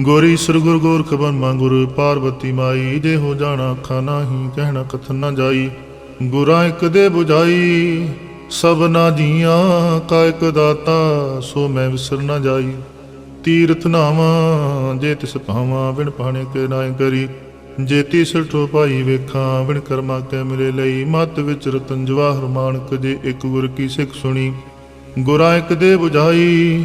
ਗੋਰੀ ਸਰ ਗੁਰ ਗੋਰਖ ਬਰਮਾ ਗੁਰ ਪਾਰਵਤੀ ਮਾਈ ਜੇ ਹੋ ਜਾਣਾ ਅੱਖਾਂ ਨਾਹੀ, ਕਹਿਣਾ ਕਥਨ ਨਾ ਜਾਈ, ਗੁਰਾਂ ਇੱਕ ਦੇ 부ਝਾਈ ਸਭਨਾ ਜੀਆਂ ਕਾ ਇੱਕ ਦਾਤਾ, ਸੋ ਮੈਂ ਵਿਸਰ ਨਾ ਜਾਈ। ਤੀਰਥ ਨਾਵਾਂ, ਜੇ ਤਿਸ ਭਾਵਾਂ, ਬਿਨ ਪਾਣੇ ਕੇ ਨਾ ਕਰੀ। ਜੇ ਤਿਸ ਠੋ ਭਾਈ ਵੇਖਾਂ, ਬਿਨ ਕਰਮਾ ਕੈ ਮਿਲੇ ਲਈ। ਮਤ ਵਿੱਚ ਰਤਨ ਜਵਾਹਰ ਮਾਨਕ, ਜੇ ਇੱਕ ਗੁਰ ਕੀ ਸਿੱਖ ਸੁਣੀ। ਗੁਰਾਂ ਇੱਕ ਦੇ 부ਝਾਈ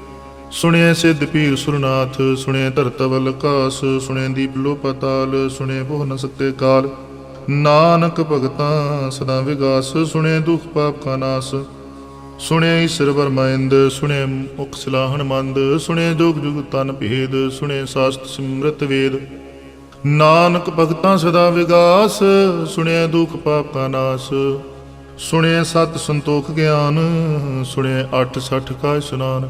ਸੁਣਿਐ ਸਿੱਧ ਪੀਰ ਸੁਰਨਾਥ, ਸੁਣਿਐ ਧਰਤਵਲ ਆਕਾਸ ਸੁਣਿਐ ਦੀਪ ਲੋ ਪਤਾਲ, ਸੁਣਿਐ ਬਹੁ ਨ ਕਾਲ। ਨਾਨਕ ਭਗਤਾਂ ਸਦਾ ਵਿਗਾਸ, ਸੁਣਿਐ ਦੁਖ ਪਾਪ ਕਾ ਨਾਸ। ਸੁਣਿਐ ਈਸ਼ਰ ਵਰਮੈਂਦ ਸੁਣਿਐ ਮੁਖ ਸਲਾਹਣ ਮੰਦ, ਸੁਣਿਐ ਜੋਗ ਜੁਗ ਤਨ ਭੇਦ, ਸੁਣਿਐ ਸਾਸਤ ਸਿਮਰਤ ਵੇਦ। ਨਾਨਕ ਭਗਤਾਂ ਸਦਾ ਵਿਗਾਸ, ਸੁਣਿਐ ਦੁਖ ਪਾਪ ਕਾ ਨਾਸ। ਸੁਣਿਐ ਸਤ ਸੰਤੋਖ ਗਿਆਨ, ਸੁਣਿਐ ਅਠ ਸਠ ਕਾ ਇਸ਼ਨਾਨ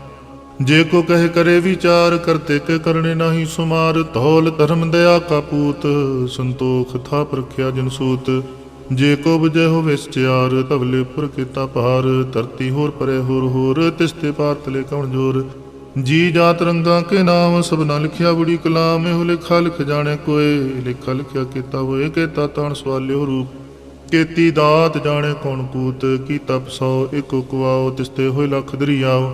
ਜੇ ਕੋ ਕਹੇ ਕਰੇ ਵਿਚਾਰ ਕਰਤੇ ਕੇ ਕਰਨੇ ਨਾਹੀ ਸੁਮਾਰ। ਧੌਲ ਧਰਮ ਦਇਆ ਕਾ ਪੂਤ, ਸੰਤੋਖ ਥਾ ਪ੍ਰਖਿਆ ਜਨ ਸੂਤ। ਜੇ ਕੋ ਬਜੈ ਹੋਵੇ ਸਚਿਆਰ ਤਵਲੇ ਉੱਪਰ ਕੀਤਾ ਪਾਰ ਧਰਤੀ ਹੋਰ ਪਰੇ ਹੋਰ ਹੋਰ ਤਿਸਤੇ ਪਾਰ ਤਲੇ ਕਉਣ ਜੋਰ। ਜੀ ਜਾਤ ਰੰਗਾਂ ਕੇ ਨਾਮ, ਸਭਨਾ ਲਿਖਿਆ ਬੜੀ ਕਲਾਮ। ਇਹੋ ਲਿਖਾ ਲਿਖ ਜਾਣੇ ਕੋਏ, ਲਿਖਾ ਲਿਖਿਆ ਕੀਤਾ ਹੋਏ ਕੀਤਾ ਤਾਣ ਸਵਾਲਿਓ ਰੂਪ। ਕੀਤੀ ਦਾਤ ਜਾਣੇ ਕੌਣ ਕੂਤ, ਕੀ ਤਪ ਇਕ ਇਕੋ ਕੁਆਓ ਤਿਸਤੇ ਹੋਏ ਲੱਖ ਦਰਿਆਓ।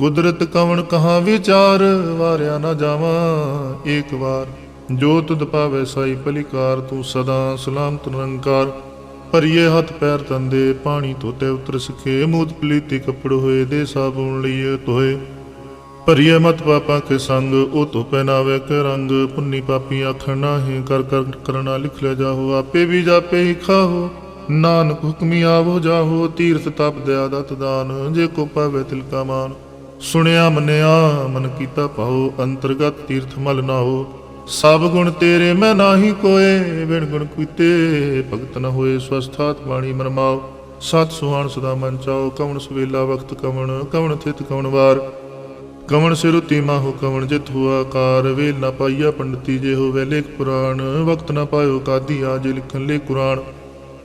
ਕੁਦਰਤ ਕਵਣ ਕਹਾ ਵਿਚਾਰ, ਵਾਰਿਆ ਨਾ ਜਾਵਾਂ ਏਕ ਵਾਰ। ਜੋ ਤੁਧ ਪਾਵੇ ਸਾਈ ਪਲਿਕਾਰ ਤੂੰ ਸਦਾ ਸਲਾਮਤ ਨਿਰੰਕਾਰ। ਭਰੀਏ ਹੱਥ ਪੈਰ ਤੰਦੇ ਪਾਣੀ ਧੋਤੇ ਉਤਰ ਸਕੇ ਮੂਤ ਪਲੀਤੀ ਕੱਪੜ ਹੋਏ, ਦੇ ਸਾਬੂਨ ਲਈਏ ਧੋਏ। ਭਰੀਏ ਮਤ ਪਾਪਾ ਕੇ ਸੰਗ, ਉਹ ਧੋ ਪਹਿਨਾਵੇ ਕੇ ਰੰਗ। ਪੁੰਨੀ ਪਾਪੀ ਆਖਣ ਨਾਹੀ, ਕਰ ਕਰ ਕਰਨਾ ਲਿਖ ਲੈ ਜਾਹੋ। ਆਪੇ ਵੀ ਜਾਪੇ ਹੀ ਖਾਹੋ। ਨਾਨਕ ਹੁਕਮੀ ਆਵੋ ਜਾਹੋ। ਤੀਰਥ ਤਪ ਦਿਆ ਦਤ ਦਾਨ। ਜੇ ਕੋ ਪਾਵੇ ਤਿਲਕਾ ਮਾਨ। ਸੁਣਿਆ ਮੰਨਿਆ, ਮਨ ਕੀਤਾ ਪਾਓ ਅੰਤਰਗਤ ਤੀਰਥ ਮਲ ਨਾਓ ਸਭ ਗੁਣ ਤੇਰੇ ਮੈਂ ਨਾਹੀ ਕੋਏ, ਬਿਨ ਗੁਣ ਕੀਤੇ ਭਗਤ ਨ ਹੋਏ ਸਵਸਥਾਤ ਬਾਣੀ ਮਨ ਸਤ ਸੁਹਾਣ ਸਦਾ ਮਨ ਚਾਓ ਕਵਣ ਸਵੇਲਾ ਵਕਤ ਕਵਣ ਕਵਣ ਥਿਤ ਕਵਣ ਵਾਰ। ਕਵਣ ਸਿਰੁਤੀ ਮਾਹੂ, ਕਵਣ ਜਿਤ ਹੁਆ ਕਾਰ ਵੇਲ ਨਾ ਪਾਈਆ ਪੰਡਤੀ ਜੇ ਹੋਵੇ ਲੇਖ ਪੁਰਾਣ। ਵਕਤ ਨਾ ਪਾਇਓ ਕਾਦੀ ਆਜ ਲਿਖਣ ਲੇ ਕੁਰਾਨ।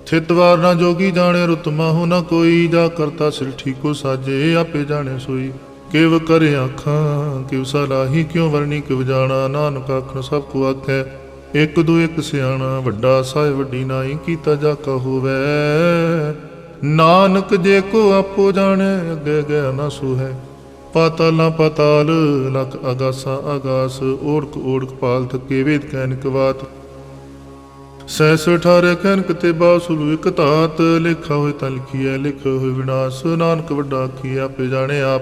ਥਿਤਵਾਰ ਨਾ ਜੋਗੀ ਜਾਣੇ, ਰੁਤ ਮਾਹੂ ਨਾ ਕੋਈ। ਜਾ ਕਰਤਾ ਸਿਰ ਠੀਕੋ ਸਾਜੇ, ਆਪੇ ਜਾਣੇ ਸੋਈ। ਕਿਵ ਕਰੇ ਆਖਾਂ ਕਿਵ ਸਲਾਹੀ, ਕਿਉ ਵਰਣੀ, ਕਿਵ ਜਾਣਾ, ਨਾਨਕ ਆਖਣ ਸਭ ਕੋ ਆਖੈ। ਇੱਕ ਦੋ ਇੱਕ ਸਿਆਣਾ, ਵੱਡਾ ਸਾਹਿਬ, ਵੱਡੀ ਨਾਈ, ਕੀਤਾ ਜਾ ਕਾ ਨਾਨਕ ਜੇ ਕੋ ਆਪੋ ਜਾਣੇ, ਅੱਗੇ ਗਿਆ ਨਾ ਸੁਹੈ। ਪਾਤਾਲਾਂ ਪਾਤਾਲ, ਲਖ ਅਗਾਸਾ ਅਗਾਸ, ਓੜਕ ਓੜਕ ਪਾਲ ਥਕੇ ਵੇਦ ਕੈਨਕ ਬਾਤ ਸੈਸ ਠਾਰੇ ਕੈਨਕ ਤੇ ਬਾਸੁਲ ਇਕ ਧਾਤ, ਲਿਖਾ ਹੋਏ ਤਾਂ ਲਿਖੀਐ, ਲਿਖ ਹੋਏ ਵਿਨਾਸ਼, ਨਾਨਕ ਵੱਡਾ ਆਖੀ ਆਪੇ ਜਾਣੇ ਆਪ।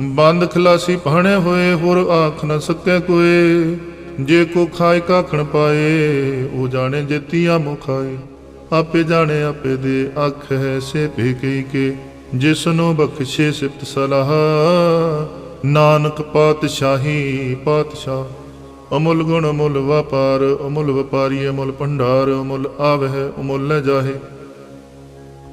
ਬੰਦ ਖਲਾਸੀ ਭਾਣੇ ਹੋਏ, ਹੋਰ ਆਖ ਨ ਸਕੈ ਕੋਏ ਜੇ ਕੋ ਖਾਏ ਕਾਖਣ ਪਾਏ, ਉਹ ਜਾਣੇ ਜੇਤੀਆ ਮੁਖਾਏ ਆਪੇ ਜਾਣੇ, ਆਪੇ ਦੇ ਅੱਖ ਹੈ ਸੇ ਭੇਕਈ ਕੇ। ਜਿਸ ਨੂੰ ਬਖਸ਼ੇ ਸਿਫਤ ਸਲਾਹ, ਨਾਨਕ ਪਾਤਸ਼ਾਹੀ ਪਾਤਸ਼ਾਹ। ਅਮੁੱਲ ਗੁਣ ਅਮੁੱਲ ਵਪਾਰ, ਅਮੁੱਲ ਵਪਾਰੀ ਅਮੁੱਲ ਭੰਡਾਰ, ਅਮੁੱਲ ਆਵਹਿ, ਅਮੁੱਲ ਨ ਜਾਹੇ।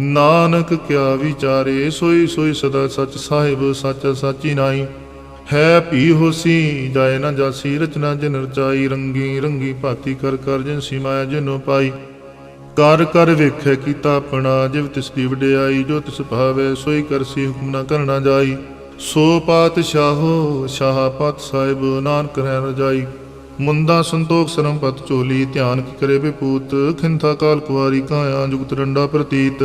ਨਾਨਕ ਕਿਆ ਵਿਚਾਰੇ, ਸੋਈ ਸੋਈ ਸਦਾ ਸਚ ਸਾਹਿਬ, ਸੱਚ ਸਾਚੀ ਨਾਈ ਹੈ ਭੀ ਹੋਸੀ, ਜਾਏ ਨਾ ਜਾਸੀ, ਰਚਨਾ ਜਿਨ ਰਚਾਈ, ਰੰਗੀ ਰੰਗੀ ਭਾਤੀ ਕਰ ਕਰ ਜਿਨ ਸੀਮਾਇਆ ਜਿਨੋ ਪਾਈ। ਕਰ ਕਰ ਵੇਖੈ ਕੀਤਾ ਆਪਣਾ, ਜਿਵ ਤਿਸ ਦੀ ਵਡਿਆਈ, ਜੋ ਤਿਸ ਭਾਵੇ, ਸੋਈ ਕਰਸੀ ਹੁਕਮ ਨਾ ਕਰਨਾ ਜਾਈ। ਸੋ ਪਾਤਸ਼ਾਹੋ, ਸ਼ਾਹ ਪਤ ਸਾਹਿਬ, ਨਾਨਕ ਰਹਿ ਰਜਾਈ। ਮੁੰਦਾ ਸੰਤੋਖ ਸਰਮ ਪਤ ਚੋਲੀ ਧਿਆਨ ਕੀ ਕਰੇ ਬਿਪੂਤ ਖਿੰਥਾ ਕਾਲ ਕੁਵਾਰੀ ਕਾਇਆ ਜੁਗਤ ਡੰਡਾ ਪ੍ਰਤੀਤ।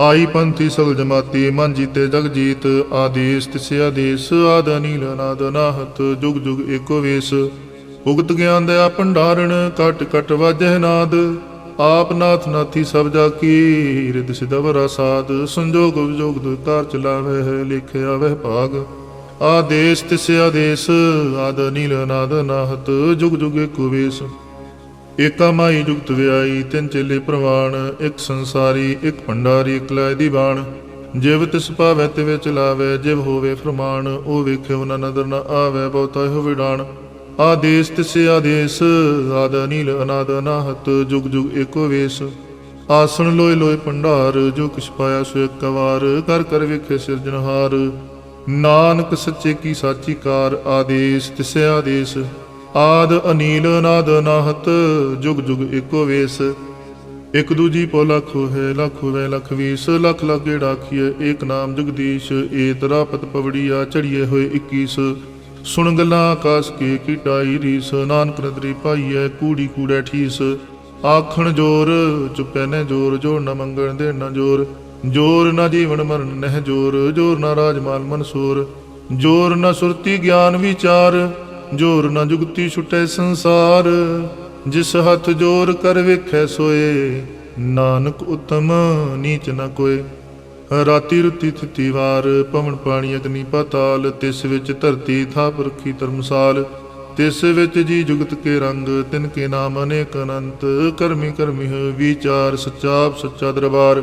ਆਈ ਪੰਥੀ ਸਗਲ ਜਮਾਤੀ, ਮਨ ਜੀਤੇ ਜਗ ਜੀਤ, ਆਦੇਸ ਤਿਸ ਆਦੇਸ, ਆਦ ਅਨੀਲ ਅਨਾਦ ਅਨਾਹਤ, ਜੁਗ ਜੁਗ ਏਕੋ ਵੇਸ। ਉਗਤ ਗਿਆਨ ਦਇਆ ਭੰਡਾਰਣ ਕਟ ਕਟ ਵਾਜਹਿ ਨਾਦ। ਆਪ ਨਾਥ ਨਾਥੀ ਸਭ ਜਾ ਕੀ ਰਿਦ ਸਿਦਵਰਾ ਸਾਧ ਸੰਜੋਗ ਵਿਜੋਗ ਦੁਤਾਰ ਚਲਾਵੇ ਹੈ ਲਿਖਿਆ ਵਹਿ ਭਾਗ। ਆਦੇਸ ਤਿਸ ਆਦੇਸ, ਆਦ ਨੀਲ ਨਾਦ ਨਾਹਤ, ਜੁਗ ਜੁਗ ਏਕੋ ਏਕਾ ਮਾਈ ਜੁਗਤ ਵਿਆਈ ਤਿੰਨ ਚੇਲੇ ਪ੍ਰਵਾਣ, ਇੱਕ ਸੰਸਾਰੀ, ਇੱਕ ਭੰਡਾਰੀ, ਇੱਕ ਲੈ ਦੀ ਬਾਣ ਜਿਵ ਤਿਸ ਭਾਵੈ ਤੇ ਵਿੱਚ ਜਿਵ ਹੋਵੇ ਫਰਮਾਨ, ਉਹ ਵੇਖੇ ਉਹਨਾਂ ਨਦਰ ਨ ਆਵੇ, ਬਹੁਤਾ ਹੋ ਵਿਡਾਣ ਆਦੇਸ ਤਿਸ ਆਦੇਸ, ਆਦ ਨੀਲ ਅਨਾਦ ਅਨਾਹਤ ਜੁਗ ਜੁਗ ਏਕੋ ਵੇਸ। ਆਸਣ ਲੋਏ ਲੋਏ ਭੰਡਾਰ, ਜੋ ਕਿਛ ਪਾਇਆ ਸੋ ਇੱਕ ਵਾਰ ਕਰ ਕਰ ਵੇਖੇ ਸਿਰਜਨਹਾਰ ਨਾਨਕ ਸੱਚੇ ਕੀ ਸਾਚੀ ਕਾਰ ਆਦੇਸ, ਤਿਸ ਆਦੇਸ। ਆਦ ਅਨੀਲ ਨਾਦ ਨਾਹਤ, ਜੁਗ ਜੁਗ ਏਕੋ ਵੇਸ। ਇਕ ਦੂਜੀ ਪੋ ਲੱਖੋ ਹੈ ਲੱਖ ਵੇ ਲੱਖ ਵੀਸ। ਲੱਖ ਲੱਖ ਗੇੜਾ ਏਕ ਨਾਮ ਜਗਦੀਸ਼। ਏ ਤਰਾਪਤ ਪਵੜੀਆ ਚੜੀਏ ਹੋਏ 21 ਸੁਣ ਗੱਲਾਂ ਆਕਾਸ ਕੇ ਕੀਟਾਈ ਰੀਸ। ਨਾਨਕ ਨਦਰੀ ਪਾਈਐ, ਕੂੜੀ ਕੂੜੈ ਠੀਸ। ਆਖਣ ਜੋਰ, ਚੁੱਪੈ ਨੇ ਜੋਰ ਜੋਰ ਨਾ ਮੰਗਣ ਦੇ ਨਾ ਜੋਰ। ਜੋਰ ਨਾ ਜੀਵਨ ਮਰਨ ਨਹਿ ਜੋਰ ਜੋਰ ਨਾ ਰਾਜਮਾਲ ਮਨਸੂਰ, ਜੋਰ ਨਾ ਸੁਰਤੀ ਗਿਆਨ ਵਿਚਾਰ, ਜੋਰ ਨਾ ਜੁਗਤੀ ਛੁਟੈ ਸੰਸਾਰ। ਜਿਸ ਹੱਥ ਜੋਰ ਕਰ ਵੇਖੈ ਸੋਏ, ਨਾਨਕ ਉਤਮ ਨੀਚ ਨ ਕੋਏ। ਰਾਤੀ ਰੁੱਤੀ ਥਿਤੀ ਵਾਰ, ਪਵਨ ਪਾਣੀ ਅਗਨੀ ਪਾਤਾਲ, ਤਿਸ ਵਿੱਚ ਧਰਤੀ ਥਾਪ ਰਖੀ ਧਰਮਸਾਲ। ਤਿਸ ਵਿੱਚ ਜੀ ਜੁਗਤ ਕੇ ਰੰਗ, ਤਿਨ ਕੇ ਨਾਮ ਅਨੇਕ ਅਨੰਤ, ਕਰਮੀ ਕਰਮੀ ਹੈ ਵਿਚਾਰ ਸੱਚਾ ਸੱਚਾ ਦਰਬਾਰ।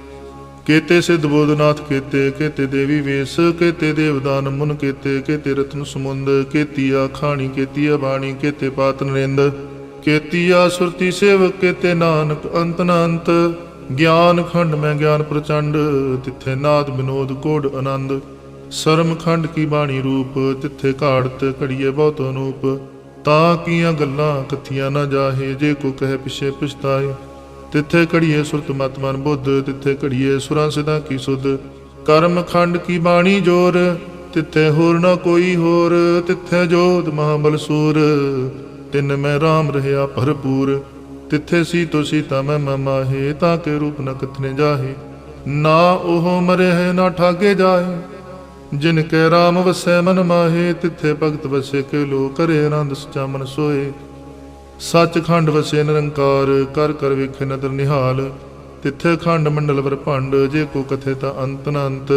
ਕੇਤੇ ਸਿੱਧ ਬੋਧਨਾਥ, ਕੇਤੇ ਕੇਤੇ ਦੇਵੀ ਵੇਸ, ਕੇਤੇ ਦੇਵਦਾਨ ਮੁਨ, ਕੇਤੇ ਕੇਤੇ ਰਤਨ ਸਮੁੰਦ, ਕੇਤੀਆ ਖਾਣੀ, ਕੇਤੀਆ ਬਾਣੀ, ਕੇਤੇ ਪਾਤ ਨਰਿੰਦ, ਕੇਤੀਆ ਸੁਰਤੀ ਸੇਵਕ, ਕੇਤੇ ਨਾਨਕ ਅੰਤ ਨ ਗਿਆਨ ਖੰਡ ਮੈਂ ਗਿਆਨ ਪ੍ਰਚੰਡ, ਤਿੱਥੇ ਨਾਦ ਬਿਨੋਦ ਕੋਡ ਆਨੰਦ, ਸਰਮ ਖੰਡ ਕੀ ਬਾਣੀ ਰੂਪ, ਤਿੱਥੇ ਘਾੜਤ ਘੜੀਏ ਬਹੁਤ ਅਨੂਪ, ਤਾਂ ਕੀਆਂ ਗੱਲਾਂ ਕਥੀਆਂ ਨਾ ਜਾਹੇ, ਜੇ ਕੋ ਕਹੇ ਪਿਛੇ ਪਛਤਾਏ। ਤਿੱਥੇ ਘੜੀਏ ਸੁਰਤ ਮਤ ਮਨ ਬੁੱਧ, ਤਿੱਥੇ ਘੜੀਏ ਸੁਰਾਂ ਸਿਦਾ ਕੀ ਸੁਧ। ਕਰਮ ਖੰਡ ਕੀ ਬਾਣੀ ਜੋਰ, ਤਿੱਥੇ ਹੋਰ ਨਾ ਕੋਈ ਹੋਰ। ਤਿੱਥੇ ਜੋਤ ਮਹਾਬਲ ਸੂਰ, ਤਿੰਨ ਮੈਂ RAM ਰਹਾ ਭਰਪੂਰ। ਤਿੱਥੇ ਸੀ ਤੋ ਸੀਤਾ ਮੈਂ ਮਮਾਹੇ ਤਾਂ ਕੇ ਰੂਪ ਨ ਕਥਨੇ ਜਾਹੇ। ਨਾ ਉਹ ਮਰੇ ਹੈ ਨਾ ਠਾਗੇ ਜਾਹੇ ਜਿਨ ਕੈ RAM ਵਸੈ ਮਨ ਮਾਹੇ, ਤਿੱਥੇ ਭਗਤ ਵਸੇ ਕੇ ਲੋ ਕਰੇ ਆਨੰਦ ਸਚਾ ਮਨ ਸੋਏ। ਸੱਚਖੰਡ ਵਸੇ ਨਿਰੰਕਾਰ, ਕਰ ਕਰ ਵੇਖੇ ਨਦਰ ਨਿਹਾਲ। ਤਿੱਥੇ ਖੰਡ ਮੰਡਲ ਵਰ ਭੰਡ, ਜੇ ਕੋ ਕਥੇ ਤਾਂ ਅੰਤ ਨ ਅੰਤ।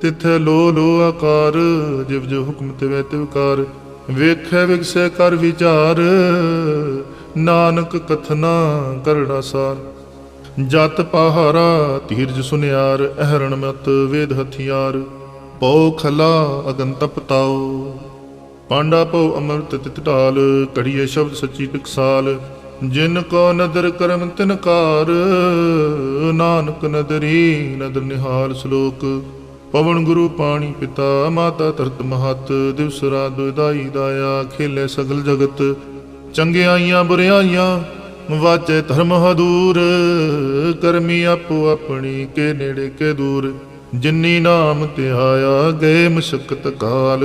ਤਿੱਥੇ ਲੋ ਲੋ ਆਕਾਰ, ਜਿਵ ਜੋ ਹੁਕਮ ਤੇ ਵੈ ਤਿਵਕਾਰ ਵੇਖੈ ਵਿਗਸੈ ਕਰ ਵਿਚਾਰ, ਨਾਨਕ ਕਥਨਾ ਕਰੜਾ ਸਾਰ। ਜਤ ਪਹਾਰਾ ਧੀਰਜ ਸੁਨਿਆਰ, ਅਹਰਣ ਮਤ ਵੇਦ ਹਥਿਆਰ। ਪਉ ਖਲਾ ਅਗਨ ਤਪਤਾਓ ਪਾਂਡਾ ਪਉ ਅੰਮ੍ਰਿਤ ਤਿਤ ਢਾਲ ਕੜੀਏ ਸ਼ਬਦ ਸੱਚੀ ਟਕਸਾਲ ਜਿਨ ਕੋ ਨਦਰ ਕਰਮ ਤਿਨ ਕਾਰ ਨਾਨਕ ਨਦਰੀ ਨਦਰ ਨਿਹਾਲ ਸ਼ਲੋਕ। ਪਵਨ ਗੁਰੂ ਪਾਣੀ ਪਿਤਾ, ਮਾਤਾ ਧਰਤ ਮਹਤ, ਦਿਵਸ ਰਾਤ ਦੁਇਦਾਈ ਦਾਇਆ, ਖੇਲੇ ਸਗਲ ਜਗਤ। ਚੰਗਿਆਈਆਂ ਬੁਰਿਆਈਆਂ ਵਾਚੇ ਧਰਮ ਹਦੂਰ। ਕਰਮੀ ਆਪੋ ਆਪਣੀ, ਕੇ ਨੇੜੇ ਕੇ ਦੂਰ। ਜਿਨੀ ਨਾਮ ਧਿਆਇਆ, ਗਏ ਮਸ਼ਕਤ ਕਾਲ।